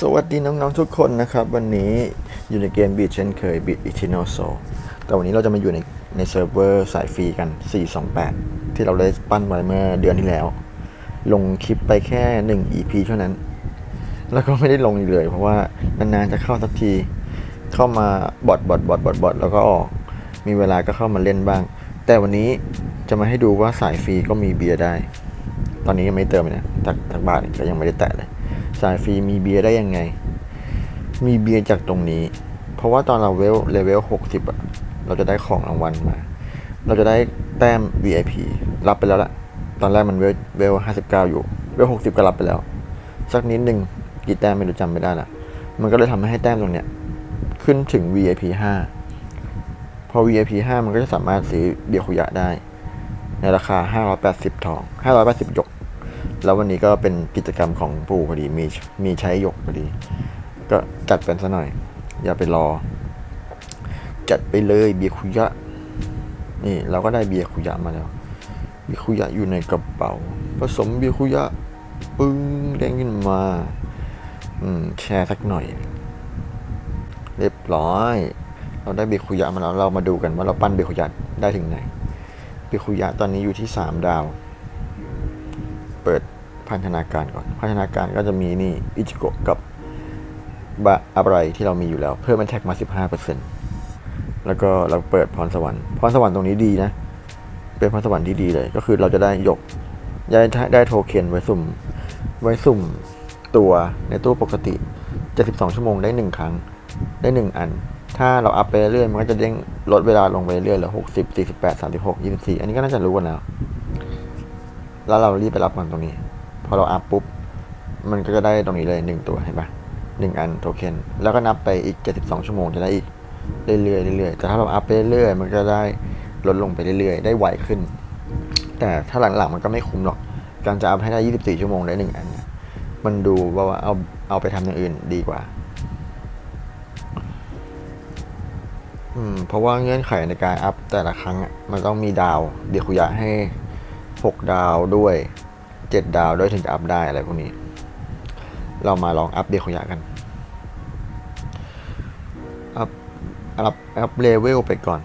สวัสดีน้องๆทุกคนนะครับ วันนี้อยู่ในเกมบีดเช่นเคยบีดอิทิโนโซแต่วันนี้เราจะมาอยู่ในในเซิร์ฟเวอร์สายฟรีกัน 428 ที่เราได้ปั้นไว้เมื่อเดือนที่แล้ว ลงคลิปไปแค่ 1 EP เท่านั้น แล้วก็ไม่ได้ลงอีกเลย เพราะว่านานๆจะเข้าสักที เข้ามาบอดบอดบอดบอดบอดแล้วก็ออก มีเวลาก็เข้ามาเล่นบ้าง แต่วันนี้จะมาให้ดูว่าสายฟรีก็มีเบียร์ได้ ตอนนี้ยังไม่เติมเลยนะจากจากบาทก็ยังไม่ได้แตะเลย สายฟรีมีเบียร์ได้ยังไง มีเบียร์จากตรงนี้ เพราะว่าตอนเราเวลเลเวลหกสิบอะเราจะได้ของรางวัลมา เราจะได้แต้ม VIP รับไปแล้วละตอนแรกมันเวลเวลห้าสิบเก้าอยู่ เวลหกสิบก็รับไปแล้ว สักนิดหนึ่งกี่แต้มไม่รู้จำไม่ได้ละมันก็เลยทำให้แต้มตรงเนี้ยขึ้นถึง VIP 5พอ VIP 5 มันก็จะสามารถซื้อเบียร์คุยะได้ ในราคา 580 ทอง 580หยก แล้ววันนี้ก็เป็นกิจกรรมของปู่พอดีมีมีใช้หยกพอดี ก็จัดเป็นซะหน่อย อย่าไปรอ จัดไปเลยเบียคุยะ นี่เราก็ได้เบียคุยะมาแล้วเบียคุยะอยู่ในกระเป๋า ผสมเบียคุยะปึ้งแดงขึ้นมา อืมแชร์สักหน่อย เรียบร้อย เราได้เบียคุยะมาแล้วเรามาดูกันว่าเราปั้นเบียคุยะได้ถึงไหนเบียคุยะตอนนี้อยู่ที่สามดาว เปิด พันธนาการก่อน พันธนาการก็จะมีนี่อิจิโกะกับบะอะไรที่เรามีอยู่แล้ว เพิ่มมันแท็กมา 15%แล้วก็เราเปิดพรสวรรค์พรสวรรค์ตรงนี้ดีนะ เป็นพรสวรรค์ที่ดีเลย ก็คือเราจะได้ยกได้ได้โทเค็นไว้สุ่ม ไว้สุ่มตัวในตู้ปกติ 72 ชั่วโมงได้ 1 ครั้งได้ 1 อัน ถ้าเราอัพไปเรื่อยมันก็จะเด้งลดเวลาลงไปเรื่อยเหลือ60 48 36 24 อันนี้ก็น่าจะรู้กันแล้ว แล้วเรารีบไปรับมันตรงนี้ อเราอัพปุ๊บ มันก็จะได้ตรงนี้เลยหนึ่งตัวเห็นปะหนึ่งอันโทเค็นแล้วก็นับไปอีก 72 ชั่วโมงจะได้อีกเรื่อยๆเรื่อยๆแต่ถ้าเราอัพไปเรื่อยๆมันก็ได้ลดลงไปเรื่อยๆ ได้ไวขึ้น แต่ถ้าหลังๆมันก็ไม่คุ้มหรอก การจะอัพให้ได้ 24 ชั่วโมงได้หนึ่งอันมันดูว่าเอาเอาไปทำอย่างอื่นดีกว่าอืมเพราะว่าเงื่อนไขในการอัพแต่ละครั้งอะมันต้องมีดาวเดียคุยะให้หกดาวด้วย เจ็ดดาวด้วยถึงจะอัพได้อะไรพวกนี้ เรามาลองอัพเดียขยะกัน อัพอัพอัพเลเวลไปก่อน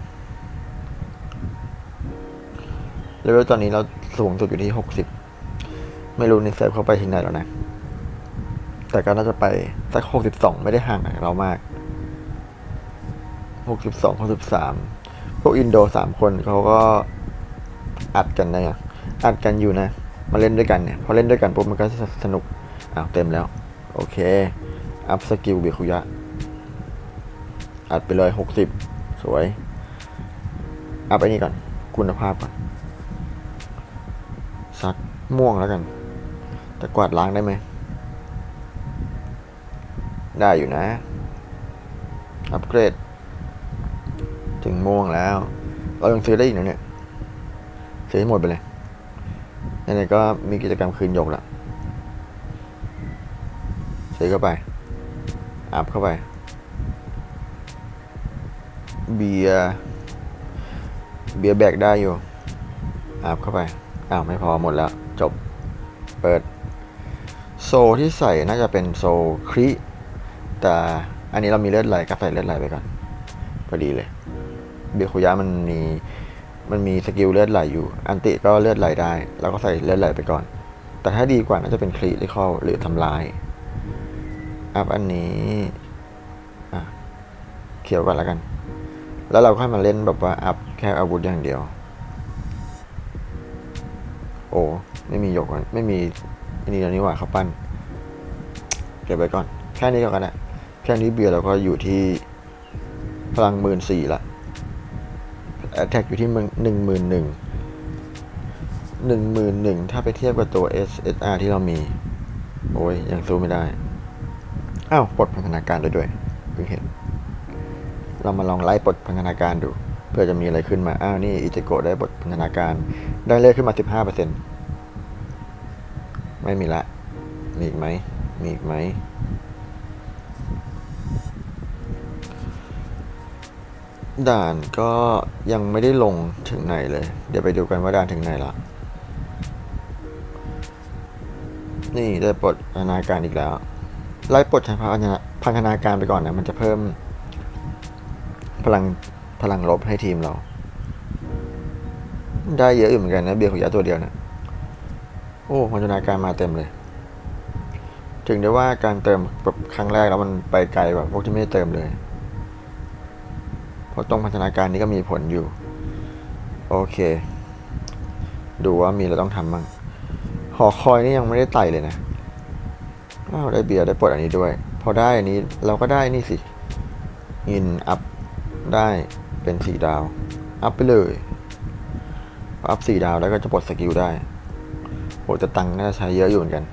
เลเวลตอนนี้เราสูงสุดอยู่ที่หกสิบไม่รู้ในเซิร์ฟเขาไปที่ไหนแล้วนะ แต่ก็น่าจะไปสักหกสิบสองไม่ได้ห่างจากเรามากหกสิบสองหกสิบสามพวกอินโดสามคนเขาก็อัดกันนะอัดกันอยู่นะ มาเล่นด้วยกันเนี่ย พอเล่นด้วยกันปุ๊บมันก็สนุก อ้าวเต็มแล้ว โอเค อัพสกิลเบคุยะ อัดไปเลยหกสิบสวย อัพไอ้นี่ก่อน คุณภาพก่อนสักม่วงแล้วกันจะกวาดล้างได้ไหม ได้อยู่นะ อัปเกรด ถึงม่วงแล้ว เรายังซื้อได้อีกนะเนี่ย ซื้อให้หมดไปเลย ไหนๆก็มีกิจกรรมคืนหยกละซื้เข้าไป อัพเข้าไป เบียเบียแบกได้อยู่ อัพเข้าไป อ้าว ไม่พอหมดแล้ว จบ เปิด โซที่ใส่น่าจะเป็นโซครีแต่อันนี้เรามีเลือดไหลก็ใส่เลือดไหลไปก่อนพอดีเลย เบียคุยะมันมี มันมีสกิลเลือดไหลอยู่ อันติก็เลือดไหลได้เราก็ใส่เลือดไหลไปก่อน แต่ถ้าดีกว่าน่าจะเป็นครีที่เข้าหรือทำลาย อัพอันนี้เขียวก่อนแล้วกัน แล้วเราค่อยมาเล่นแบบว่าอัพแค่อาวุธอย่างเดียว โอ้ไม่มียกก่อนไม่มีอันนี้แล้วนี่หว่าเขาปั้น เก็บไว้ก่อน แค่นี้ก็กันนะแค่นี้เบียร์เราก็อยู่ที่พลังหมื่นสี่ละ แท็กอยู่ที่หนึ่งหมื่นหนึ่งหนึ่งหมื่นหนึ่งถ้าไปเทียบกับตัว SSR ที่เรามี โอ้ยยังสู้ไม่ได้ อ้าวปลดพันธนาการด้วยด้วยเพิ่งเห็น เรามาลองไล่ปลดพันธนาการดู เพื่อจะมีอะไรขึ้นมา อ้าวนี่อิจิโกะได้ปลดพันธนาการ ได้เลขขึ้นมา15%ไม่มีละ มีอีกไหมมีอีกไหม ด่านก็ยังไม่ได้ลงถึงไหนเลย เดี๋ยวไปดูกันว่าด่านถึงไหนละ นี่ได้ปลดพันธนาการอีกแล้ว ไล่ปลดพันาพัฒนาการไปก่อนนะ มันจะเพิ่ม พลังพลังลบให้ทีมเรา ได้เยอะอยู่เหมือนกันนะ เบียร์ขุยะตัวเดียวนะ โอ้พัฒนาการมาเต็มเลย ถึงได้ว่าการเติมแบบครั้งแรกแล้วมันไปไกลแบบพวกที่ไม่ได้เติมเลย ราะตรงพัฒนาการนี้ก็มีผลอยู่ โอเค ดูว่ามีอะไรต้องทำบ้างหอคอยนี่ยังไม่ได้ไต่เลยนะอ้าวได้เบียร์ได้ปลดอันนี้ด้วย พอได้อันนี้เราก็ได้นี่สิอินอัพได้เป็นสี่ดาว อัพไปเลยอัพสี่ดาวแล้วก็จะปลดสกิลได้โหจะตังค์น่าใช้เยอะอยู่เหมือนกัน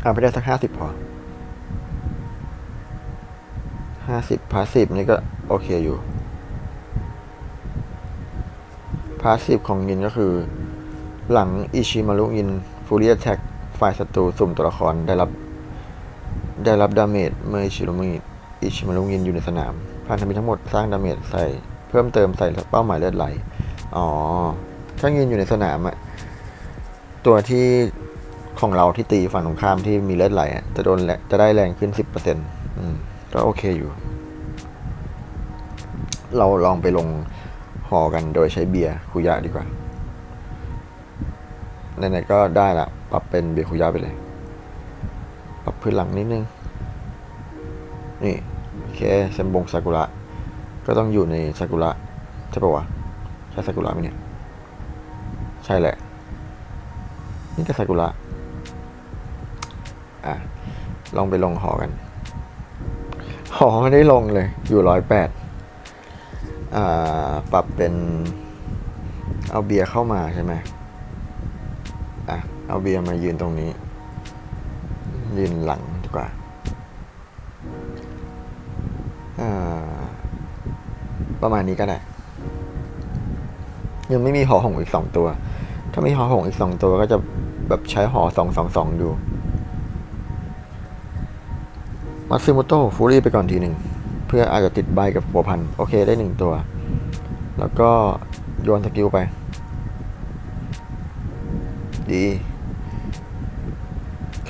เอาไปได้สักห้าสิบพอ ห้าสิบพาสิบนี่ก็โอเคอยู่พาสซีฟของยินก็คือ หลังอิชิมารุยินฟูเรียแท็กฝ่ายศัตรูสุ่มตัวละครได้รับ ได้รับดาเมจเมื่ออิชิมารุยินอิชิมารุยินอยู่ในสนามพันธมิตรทั้งหมดสร้างดาเมจใส่เพิ่มเติมใส่เป้าหมายเลือดไหล อ๋อ ถ้ายินอยู่ในสนามอะตัวที่ของเราที่ตีฝั่งตรงข้ามที่มีเลือดไหลอะจะโดนจะได้แรงขึ้นสิบเปอร์เซ็นต์ ก็โอเคอยู่ เราลองไปลงหอกันโดยใช้เบียร์คุยะดีกว่าไหนๆก็ได้ละปรับเป็นเบียร์คุยะไปเลย ปรับพื้นหลังนิดนึง นี่โอเคเซมบงซากุระก็ต้องอยู่ในซากุระใช่ปะวะใช่ซากุระไหมเนี่ย ใช่แหละ นี่ก็ซากุระอะลองไปลงหอกัน หอไม่ได้ลงเลย อยู่ร้อยแปดอ่าปรับเป็นเอาเบียร์เข้ามาใช่ไหมอะ เอาเบียร์มายืนตรงนี้ ยืนหลังดีกว่าประมาณนี้ก็ได้ ยังไม่มีหอหงอีกสองตัว ถ้ามีหอหงอีกสองตัวก็จะแบบใช้หอสองสองสองอยู่ มาซิโมโต้ฟูรี่ไปก่อนทีหนึ่ง เพื่ออาจจะติดใบกับหัวพัน โอเคได้หนึ่งตัว แล้วก็โยนสกิลไป ดี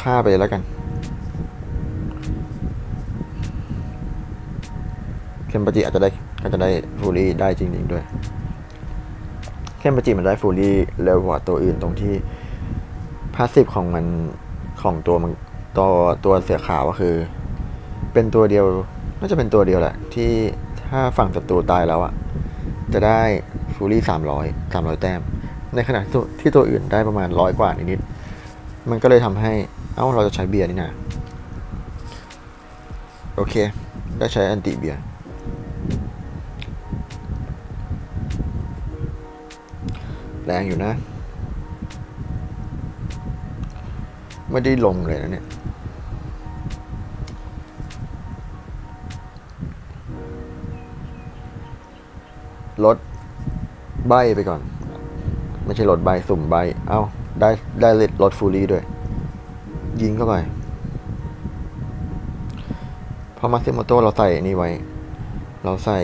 ฆ่าไปแล้วกันเคมปาจิอาจจะได้ก็จจะได้ฟูรี่ได้จริง ๆ ด้วยเคมปาจิมันได้ฟูรี่เร็วกว่าตัวอื่นตรงที่พาสซีฟของมันของตัวมันตัวตัวเสือขาวก็คือ เป็นตัวเดียวน่าจะเป็นตัวเดียวแหละ ที่ถ้าฝั่งศัตรูตายแล้วอะจะได้ฟูรี่สามร้อยสามร้อยแต้ม ในขณะที่ตัวที่ตัวอื่นได้ประมาณร้อยกว่านิดๆมันก็เลยทำให้ เอ้าเราจะใช้เบียร์นี่นะโอเค ได้ใช้อันติเบียร์แรงอยู่นะ ไม่ได้ลงเลยนะเนี่ย ลดใบไปก่อน ไม่ใช่ลดใบสุ่มใบ เอ้า ได้ได้ลดฟูลี่ด้วย ยิงเข้าไปพอมาซิโมโตเราใส่นี่ไว้ เราใส่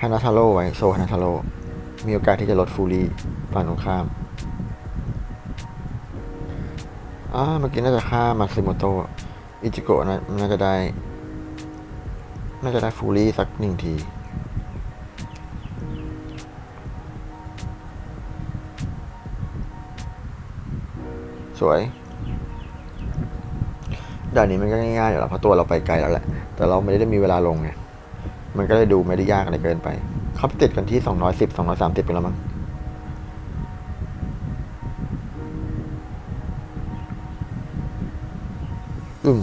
ฮานาทาโร่ไว้ โซฮานาทาโร่มีโอกาสที่จะลดฟูลี่ฝั่งตรงข้ามอ่าเมื่อกี้น่าจะฆ่ามาซิโมโตอิจิโกะนะน่าจะได้ น่าจะได้ฟูลี่สักหนึ่งที สวยด่านนี้มันก็ง่ายๆอยู่แล้วเพราะตัวเราไปไกลแล้วแหละ แต่เราไม่ได้มีเวลาลงไง มันก็เลยดูไม่ได้ยากอะไรเกินไปเขาไปติดกันที่สองร้อยสิบสองร้อยสามสิบไปแล้วมั้งอืม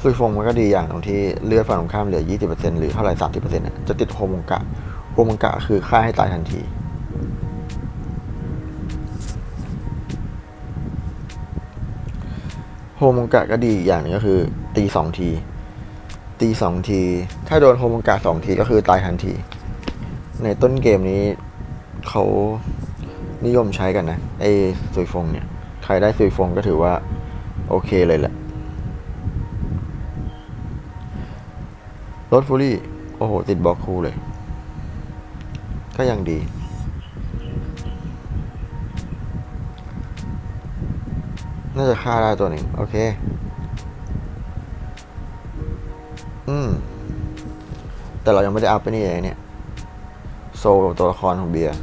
ซุยฟงมันก็ดีอย่างตรงที่เลือดฝั่งตรงข้ามเหลือ20%หรือเท่าไหร่30%เนี่ยจะติดโฮมงกะ โฮมงกะคือฆ่าให้ตายทันที โฮมงกะก็ดีอย่างหนึงก็คือ ตีสองที ตีสองที ถ้าโดนโฮมงกะสองทีก็คือตายทันที ในต้นเกมนี้เขานิยมใช้กันนะ ไอ้ซุยฟงเนี่ย ใครได้ซุยฟงก็ถือว่า โอเคเลยแหละรถฟูรี่ โอ้โห ติดบล็อกคู่เลย ก็ยังดี น่าจะฆ่าได้ตัวหนึ่งโอเค อืม แต่เรายังไม่ได้อัพไปนี่เลยเนี่ย โซตัวละครของเบียร์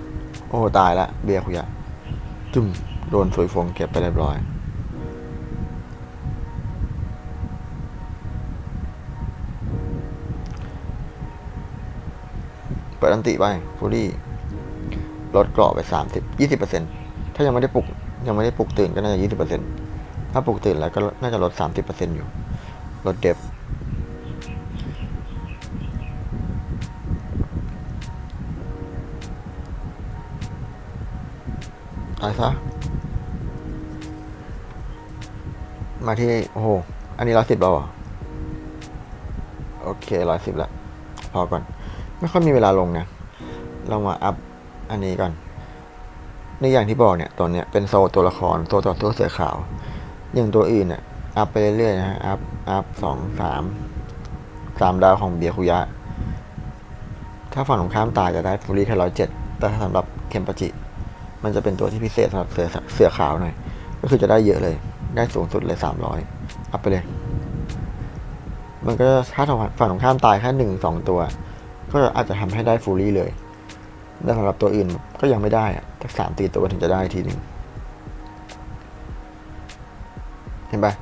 โอ้ ตายละ เบียร์คุยะจุ่มโดนสวยฟงเก็บไปเรียบร้อย เปิดอันติไปฟูรี่ลดเกราะไปสามสิบยี่สิบเปอร์เซ็นถ้ายังไม่ได้ปลุก ยังไม่ได้ปลุกตื่นก็น่าจะยี่สิบเปอร์เซ็นถ้าปลุกตื่นแล้วก็น่าจะลดสามสิบเปอร์เซ็นอยู่ ลดเดฟตายซะมาที่ โอ้โห อันนี้ร้อยสิบแล้วเรอโอเคร้อยสิบละ พอก่อน ไม่ค่อยมีเวลาลงนะ เรามาอัพอันนี้ก่อน ในอย่างที่บอกเนี่ยตัวเนี้ยเป็นโซลตัวละครโซต่อตัวเสือขาว อย่างตัวอื่นเนี่ยอัพไปเรื่อยๆนะฮะอัพอัพสองสามสามดาวของเบียคุยะ ถ้าฝั่งตรงข้ามตายจะได้ฟูรี่แค่ร้อยเจ็ดแต่ถ้าสำหรับเคมปจิ มันจะเป็นตัวที่พิเศษสำหรับเสือเสือขาวหน่อยก็คือจะได้เยอะเลย ได้สูงสุดเลยสามร้อยอัพไปเลย มันก็ถ้าฝั่งตรงข้ามตายแค่หนึ่งสองตัว ก็อาจจะทำให้ได้ฟูรี่เลย แต่สำหรับตัวอื่นก็ยังไม่ได้อะสักสามตีตัวถึงจะได้ทีหนึ่งเห็นปะ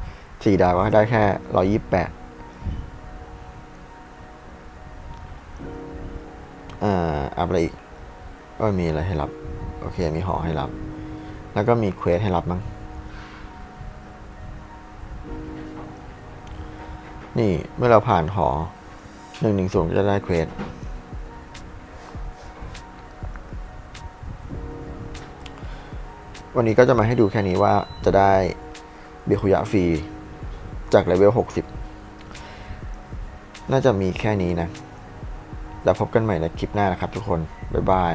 สี่ดาวก็ได้แค่ร้อยี่แปดอ่าอัพอะไรอีก ก็มีอะไรให้รับ โอเค มีหอให้รับ แล้วก็มีเควสให้รับมั้ง นี่เมื่อเราผ่านหอหนึ่งหนึ่งศูนย์ก็จะได้เควส วันนี้ก็จะมาให้ดูแค่นี้ว่าจะได้เบียคุยะฟรีจากเลเวล 60 น่าจะมีแค่นี้นะ แล้วพบกันใหม่ในคลิปหน้านะครับทุกคน บ๊ายบาย